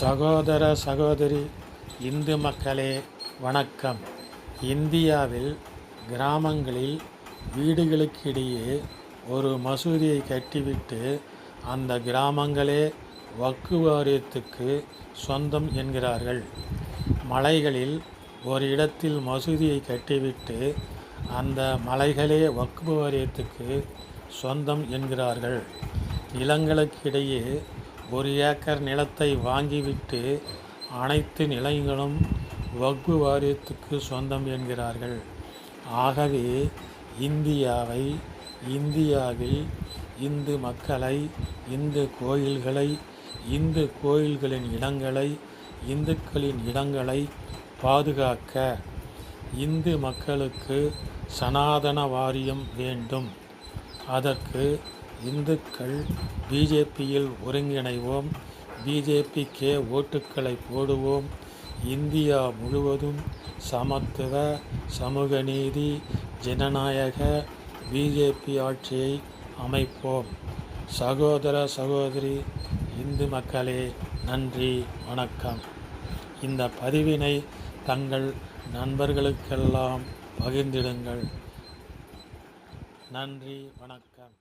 சகோதர சகோதரி இந்து மக்களே வணக்கம். இந்தியாவில் கிராமங்களில் வீடுகளுக்கிடையே ஒரு மசூதியை கட்டிவிட்டு அந்த கிராமங்களே வக்குவாரியத்துக்கு சொந்தம் என்கிறார்கள். மலைகளில் ஒரு இடத்தில் மசூதியை கட்டிவிட்டு அந்த மலைகளே வக்குவாரியத்துக்கு சொந்தம் என்கிறார்கள். நிலங்களுக்கிடையே ஒரு ஏக்கர் நிலத்தை வாங்கிவிட்டு அனைத்து நிலங்களும் வக்பு வாரியத்துக்கு சொந்தம் என்கிறார்கள். ஆகவே இந்தியாவை இந்தியாவில் இந்து மக்களை இந்து கோயில்களை இந்து கோயில்களின் இடங்களை இந்துக்களின் இடங்களை பாதுகாக்க இந்து மக்களுக்கு சனாதன வாரியம் வேண்டும். அதற்கு இந்துக்கள் பிஜேபியில் ஒருங்கிணைவோம். பிஜேபிக்கே ஓட்டுக்களை போடுவோம். இந்தியா முழுவதும் சமத்துவ சமூக நீதி ஜனநாயக பிஜேபி ஆட்சியை அமைப்போம். சகோதர சகோதரி இந்து மக்களே நன்றி வணக்கம். இந்த பதிவினை தங்கள் நண்பர்களுக்கெல்லாம் பகிர்ந்திடுங்கள். நன்றி வணக்கம்.